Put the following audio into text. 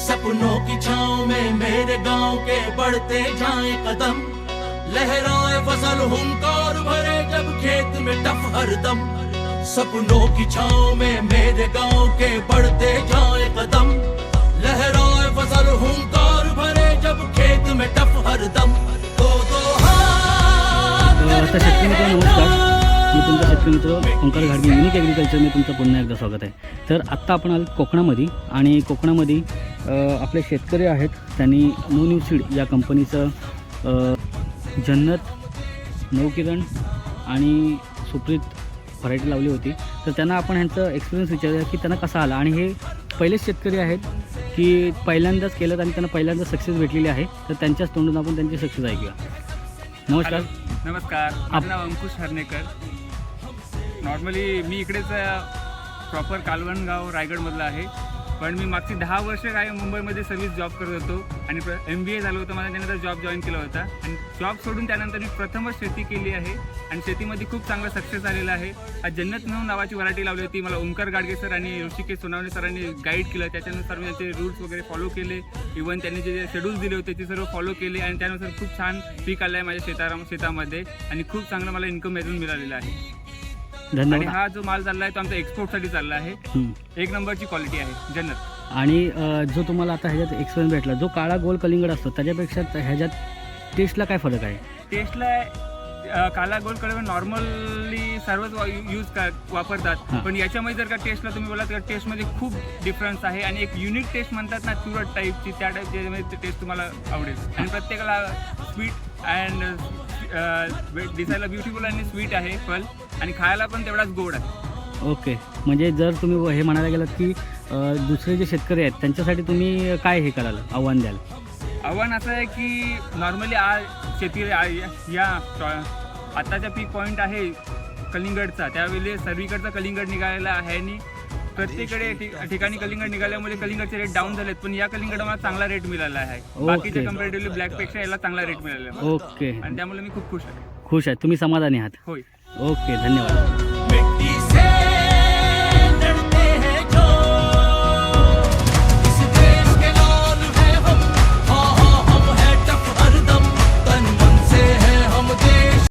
सपनों की छाँव में मेरे गांव के बढ़ते जाए कदम। लहराए फसल हुंकार भरे जब खेत में टफ हरदम सपनों की छाँव में मेरे गांव के बढ़ते जाए कदम। लहराए फसल हुंकार भरे जब खेत में टफ हरदम दो दो नमस्कार मी तुमचा शेतकरी मित्र ओंकार घाडगे युनिक ॲग्रिकल्चरमध्ये तुमचं पुन्हा एकदा स्वागत आहे. तर आत्ता आपण आलो कोकणामध्ये आणि कोकणामध्ये आपले शेतकरी आहेत त्यांनी नो न्यू सीड या कंपनीचं जन्नत नवकिरण आणि सुप्रीत व्हरायटी लावली होती. तर त्यांना आपण ह्यांचं एक्सपिरियन्स विचारूया की त्यांना कसा आला. आणि हे पहिलेच शेतकरी आहेत की पहिल्यांदाच केलं आणि त्यांना पहिल्यांदा सक्सेस भेटलेली आहे. तर त्यांच्याच तोंडून आपण त्यांची सक्सेस ऐकूया. नमस्कार. नमस्कार. माझं नाव अंकुश हर्णेकर नॉर्मली मी इकडेच प्रॉपर कालवणगाव रायगडमधलं आहे. पण मी मागची दहा वर्ष काय मुंबईमध्ये सर्व्हिस जॉब करत होतो आणि एम बी ए झालं होतं मला त्यानंतर जॉब जॉईन केला होता. आणि जॉब सोडून त्यानंतर मी प्रथमच शेती केली आहे आणि शेतीमध्ये खूप चांगला सक्सेस आलेला आहे. आज जन्नत म्हणून नावाची व्हरायटी लावली होती. मला ओंकार गाडगे सर आणि ऋषिकेश सोनावणे सरांनी गाईड केलं. त्याच्यानुसार मी त्यांचे रूल्स वगैरे फॉलो केले. इवन त्यांनी जे शेड्यूल्स दिले होते ते सर्व फॉलो केले आणि त्यानुसार खूप छान पीक आलं आहे माझ्या शेतारा शेतामध्ये आणि खूप चांगलं मला इन्कम यातून मिळालेलं आहे. आणि धन्यवाद हा जो माल चालला आहे तो आमचा एक्सपोर्टसाठी चालला आहे. हं. एक नंबरची क्वालिटी आहे जन्नत आणि अ, जो तुम्हाला आता ह्याच्यात एक्सपिरियन्स भेटला जो काळा गोल कलिंगड असतो त्याच्यापेक्षा त- ह्याच्यात टेस्टला काय फरक आहे? टेस्टला अ, काला गोल्डकडे नॉर्मली सर्वच यूज वापरतात. हां. पण याच्यामध्ये जर का टेस्टला तुम्ही बोला तर टेस्टमध्ये खूप डिफरन्स आहे आणि एक युनिक टेस्ट म्हणतात ना तुरट टाईपची त्या टाईपची टेस्ट तुम्हाला आवडेल. आणि प्रत्येकाला स्वीट अँड दिसायला ब्युटिफुल आणि स्वीट आहे फल. आणि खायला पण तेवढाच गोड आहे. ओके. म्हणजे जर तुम्ही हे म्हणायला गेलात की दुसरे जे शेतकरी आहेत त्यांच्यासाठी तुम्ही काय हे कराल आव्हान द्याल? आव्हान असं आहे की नॉर्मली आ शेती आ- या- या आताचा पीक पॉईंट आहे कलिंगडचा. त्यावेळी सर्वीकडचा कलिंगड निघालेला आहे आणि प्रत्येकडे ठिक- ठिकाणी कलिंगड निघाल्यामुळे कलिंगडचे रेट डाऊन झालेत पण या कलिंगडा मला चांगला रेट मिळाला आहे. बाकीच्या कम्पॅरेटिव्हली ब्लॅकपेक्षा याला चांगला रेट मिळाला आहे. ओके आणि त्यामुळे मी खूप खुश आहे. खुश आहे. तुम्ही समाधानी आहात. होय. ओके धन्यवाद.